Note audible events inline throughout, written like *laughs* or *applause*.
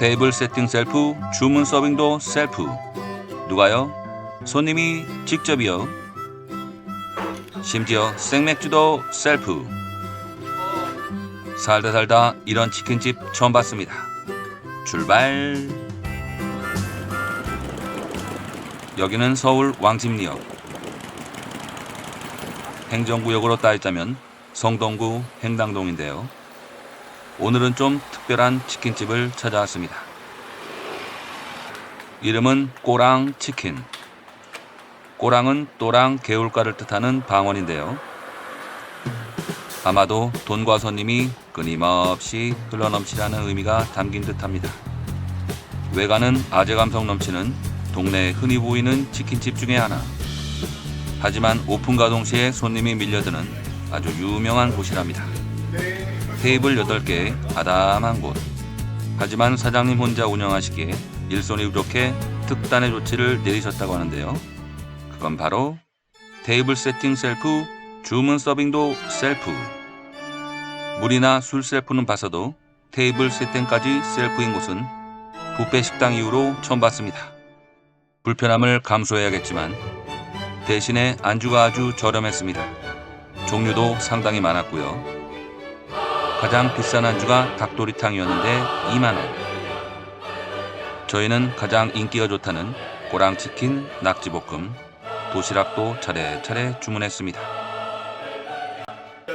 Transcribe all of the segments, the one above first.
테이블 세팅 셀프, 주문 서빙도 셀프. 누가요? 손님이 직접이요. 심지어 생맥주도 셀프. 살다 살다 이런 치킨집 처음 봤습니다. 출발. 여기는 서울 왕십리역. 행정구역으로 따지자면 성동구 행당동인데요. 오늘은 좀 특별한 치킨집을 찾아왔습니다. 이름은 꼬랑 치킨. 꼬랑은 또랑 개울가를 뜻하는 방언인데요. 아마도 돈과 손님이 끊임없이 흘러넘치라는 의미가 담긴 듯합니다. 외관은 아재 감성 넘치는 동네에 흔히 보이는 치킨집 중에 하나. 하지만 오픈과 동시에 손님이 밀려드는 아주 유명한 곳이랍니다. 테이블 8개 아담한 곳. 하지만 사장님 혼자 운영하시기에 일손이 부족해 특단의 조치를 내리셨다고 하는데요. 그건 바로 테이블 세팅 셀프, 주문 서빙도 셀프. 물이나 술 셀프는 봤어도 테이블 세팅까지 셀프인 곳은 뷔페 식당 이후로 처음 봤습니다. 불편함을 감수해야겠지만 대신에 안주가 아주 저렴했습니다. 종류도 상당히 많았고요. 가장 비싼 안주가 닭도리탕이었는데 2만 원. 저희는 가장 인기가 좋다는 꼬랑치킨, 낙지볶음, 도시락도 차례차례 주문했습니다.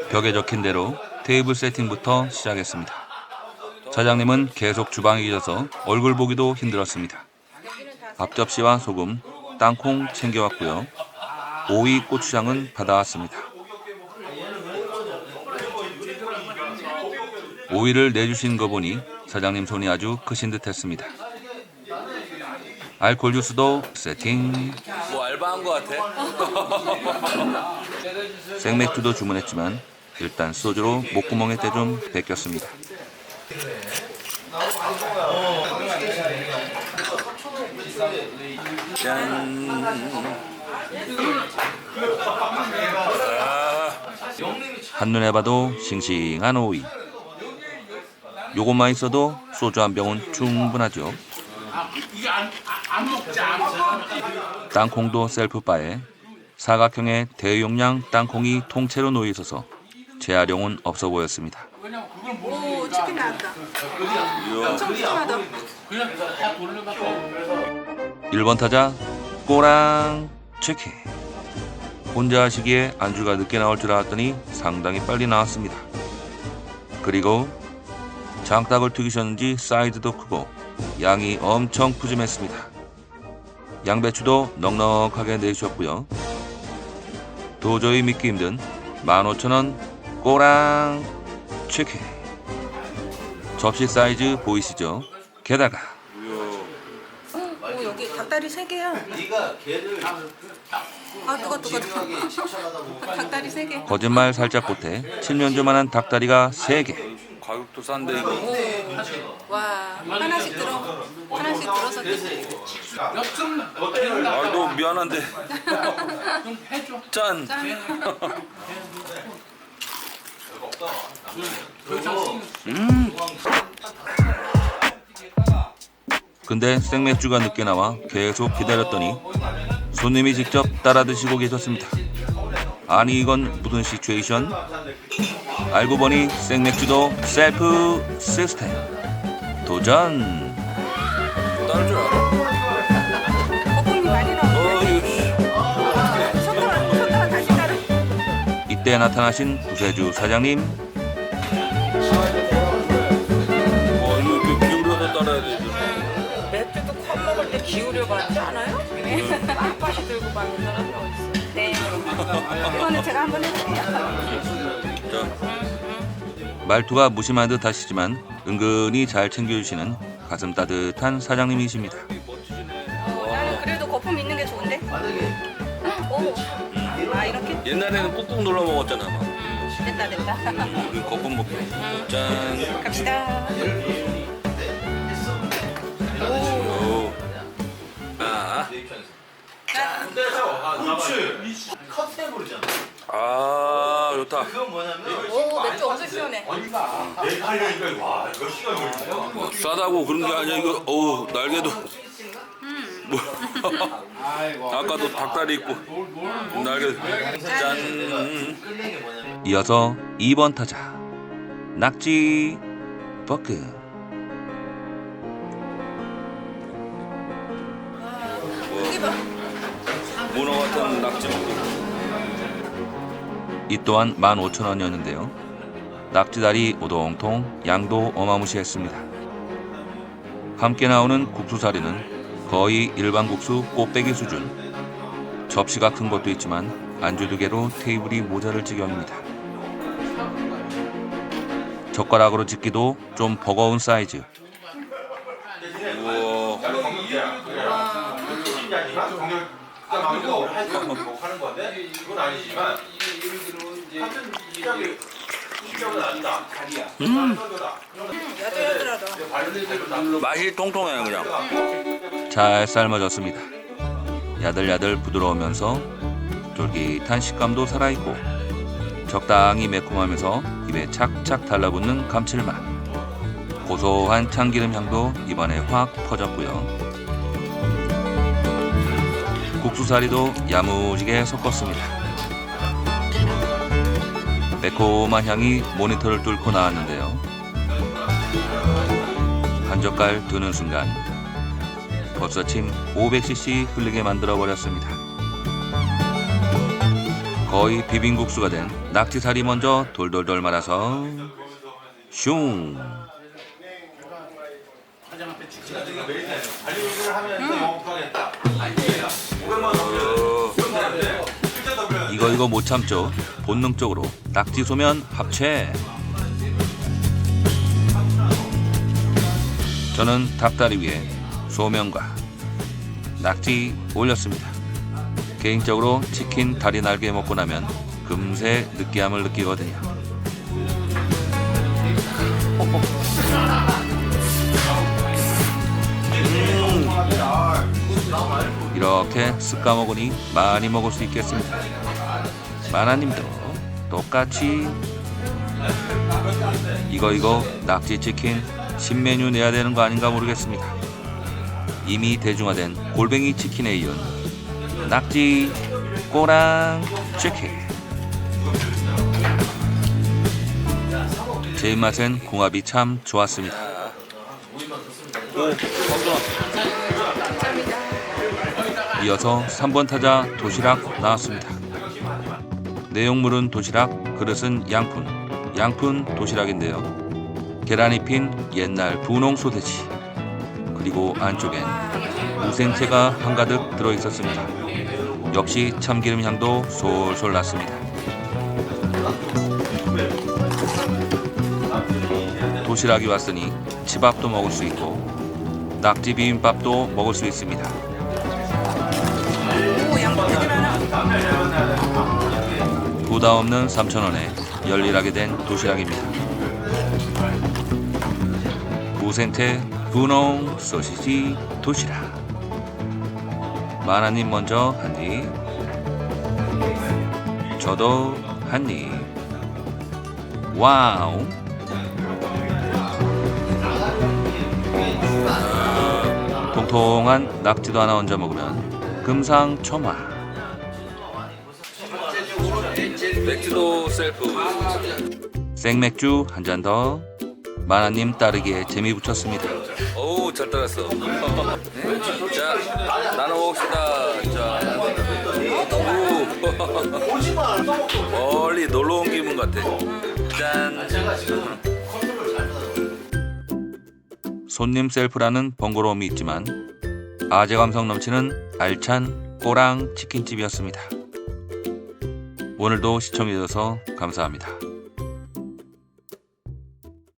벽에 적힌 대로 테이블 세팅부터 시작했습니다. 사장님은 계속 주방에 계셔서 얼굴 보기도 힘들었습니다. 앞접시와 소금, 땅콩 챙겨왔고요. 오이 고추장은 받아왔습니다. 오이를 내주신 거 보니 사장님 손이 아주 크신 듯 했습니다. 알콜 주스도 세팅. 뭐 알바한 거 같아? *laughs* 생맥주도 주문했지만 일단 소주로 목구멍에 때 좀 베꼈습니다. 한눈에 봐도 싱싱한 오이. 요것만 있어도 소주 한 병은 충분하죠. 땅콩도 셀프바에 사각형의 대용량 땅콩이 통째로 놓여 있어서 재활용은 없어 보였습니다. 오 치킨 나왔다. 엄청 푸짐하다. 1번 타자 꼬랑 치킨. 혼자 하시기에 안주가 늦게 나올 줄 알았더니 상당히 빨리 나왔습니다. 그리고 장닭을 튀기셨는지 사이즈도 크고 양이 엄청 푸짐했습니다. 양배추도 넉넉하게 내주셨고요. 도저히 믿기 힘든 15,000원 꼬랑 치킨. 접시 사이즈 보이시죠? 게다가 오 여기 닭다리 세 개야. 네가 걔를 아. 지루하게 칭찬하다 *laughs* 보면 닭다리 세 개. 거짓말 살짝 보태 7년조만한 닭다리가 3개 가격도 싼데 이거 오. 와 하나씩 들어. 하나씩 들어서 드시. 아너 미안한데 짠 근데 생맥주가 늦게 나와 계속 기다렸더니 손님이 직접 따라 드시고 계셨습니다 아니 이건 무슨 시츄에이션? 알고 보니 생맥주도 셀프 시스템 도전 따를 줄 알아? 거품이 많이 어 나오는데. 이거 손가락 손가락 다시 따르. 이때 나타나신 구세주 사장님 와 이거 이렇게 기울여서 따라야 돼 이거. 맥주도 컵 먹을 때 기울여 봤지 않아요? 빡빡이 들고 받는 사람이 어딨어? 네. 이거는 제가 한번 해볼게요. 자 말투가 무심한 듯 하시지만 은근히 잘 챙겨주시는 가슴 따뜻한 사장님이십니다 어, 나는 그래도 거품 있는 게 좋은데. 오. 아 이렇게 옛날에는 꾹꾹 눌러 먹었잖아 막 됐다 됐다. 우리 거품 먹고 짠 갑시다. 오. 아, 컨셉으로잖아. 아 그건 뭐냐면 오 맥주 엄청 시원해. 내가? 하려니까 와 이거 시간 걸리네. 싸다고 그런 게 아니야 이거. 어우 날개도. 뭐 아까도 닭다리 있고. 날개. 짠. 이어서 2번 타자 낙지 버크 문어 같은 낙지 먹고 이 또한 15,000원이었는데요. 낙지다리 오동통 양도 어마무시했습니다. 함께 나오는 국수사리는 거의 일반 국수 꽃배기 수준. 접시가 큰 것도 있지만 안주 두 개로 테이블이 모자랄 지경입니다. 젓가락으로 집기도 좀 버거운 사이즈. 우와 같은 시작이 시작은 아니다. 다리야. 야들야들하다. 맛이 통통해요 그냥 잘 삶아졌습니다. 야들야들 부드러우면서 쫄깃한 식감도 살아있고 적당히 매콤하면서 입에 착착 달라붙는 감칠맛 고소한 참기름 향도 입안에 확 퍼졌고요. 국수사리도 야무지게 섞었습니다. 매콤한 향이 모니터를 뚫고 나왔는데요. 한 젓갈 드는 순간 벌써 침 500cc 흘리게 만들어 버렸습니다. 거의 비빔국수가 된 낙지살이 먼저 돌돌돌 말아서 슝 이거 못 참죠. 본능적으로 낙지 소면 합체. 저는 닭다리 위에 소면과 낙지 올렸습니다. 개인적으로 치킨 다리 날개 먹고 나면 금세 느끼함을 느끼거든요. 이렇게 쓱 까먹으니 많이 먹을 수 있겠습니다. 마나님도 똑같이 이거 이거 낙지 치킨 신메뉴 내야 되는 거 아닌가 모르겠습니다. 이미 대중화된 골뱅이 치킨에 이은 낙지 꼬랑 치킨 제 입맛엔 궁합이 참 좋았습니다. 이어서 3번 타자 도시락 나왔습니다. 내용물은 도시락, 그릇은 양푼, 양푼 도시락인데요. 계란이 핀 옛날 분홍 소세지, 그리고 안쪽엔 무생채가 한가득 들어 있었습니다. 역시 참기름 향도 솔솔 났습니다. 도시락이 왔으니 집밥도 먹을 수 있고 낙지 비빔밥도 먹을 수 있습니다. 오. 부담 없는 3,000원에 열일하게 된 도시락입니다. 무생태 분홍 소시지 도시락. 마나님 먼저 한 입. 저도 한 입. 와우. 통통한 낙지도 하나 얹어 먹으면 금상첨화. 맥주도 셀프 생맥주 한 잔 더. 마나님 따르기에 재미 붙였습니다. 어우 잘 따랐어 *laughs* 자 나눠 먹읍시다 자 오. *laughs* 멀리 놀러 온 기분 같아 짠 손님 셀프라는 번거로움이 있지만 아재 감성 넘치는 알찬 꼬랑 치킨집이었습니다. 오늘도 시청해주셔서 감사합니다.